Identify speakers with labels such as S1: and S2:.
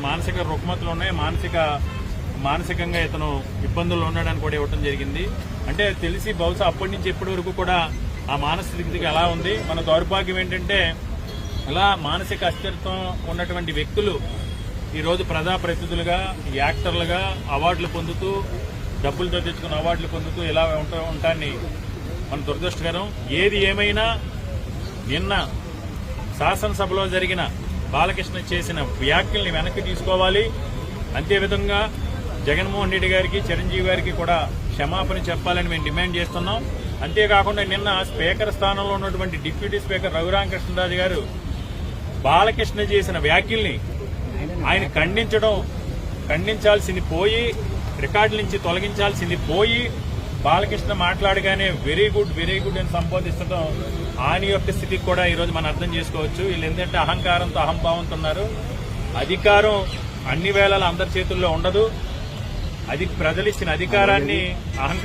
S1: మానసిక రుగ్మతలు ఉన్నాయి మానసిక మానసికంగా ఇతను ఇబ్బందుల్లో ఉన్నాడని కూడా ఇవ్వడం జరిగింది. అంటే తెలిసి బహుశా అప్పటి నుంచి ఇప్పటి వరకు కూడా ఆ మానసిక ఎలా ఉంది. మన దౌర్భాగ్యం ఏంటంటే అలా మానసిక అస్థిరత్వం ఉన్నటువంటి వ్యక్తులు ఈరోజు ప్రజాప్రతినిధులుగా యాక్టర్లుగా అవార్డులు పొందుతూ డబ్బులతో తెచ్చుకున్న అవార్డులు పొందుతూ ఇలా ఉంటా ఉంటాన్ని మన దురదృష్టకరం. ఏది ఏమైనా నిన్న శాసనసభలో జరిగిన బాలకృష్ణ చేసిన వ్యాఖ్యల్ని వెనక్కి తీసుకోవాలి. అంతేవిధంగా జగన్మోహన్ రెడ్డి గారికి చిరంజీవి గారికి కూడా క్షమాపణ చెప్పాలని మేము డిమాండ్ చేస్తున్నాం. అంతేకాకుండా నిన్న స్పీకర్ స్థానంలో ఉన్నటువంటి డిప్యూటీ స్పీకర్ రఘురామకృష్ణరాజు గారు బాలకృష్ణ చేసిన వ్యాఖ్యల్ని ఆయన ఖండించడం ఖండించాల్సింది పోయి రికార్డు నుంచి తొలగించాల్సింది పోయి బాలకృష్ణ మాట్లాడగానే వెరీ గుడ్ వెరీ గుడ్ అని సంబోధిస్తడం ఆయన యొక్క స్థితికి కూడా ఈరోజు మనం అర్థం చేసుకోవచ్చు. వీళ్ళు ఏంటంటే అహంకారంతో అహంభావంతో ఉన్నారు అధికారం అన్ని వేళలా అందరి చేతుల్లో ఉండదు. అది ప్రజలు ఇచ్చిన అధికారాన్ని అహంకారం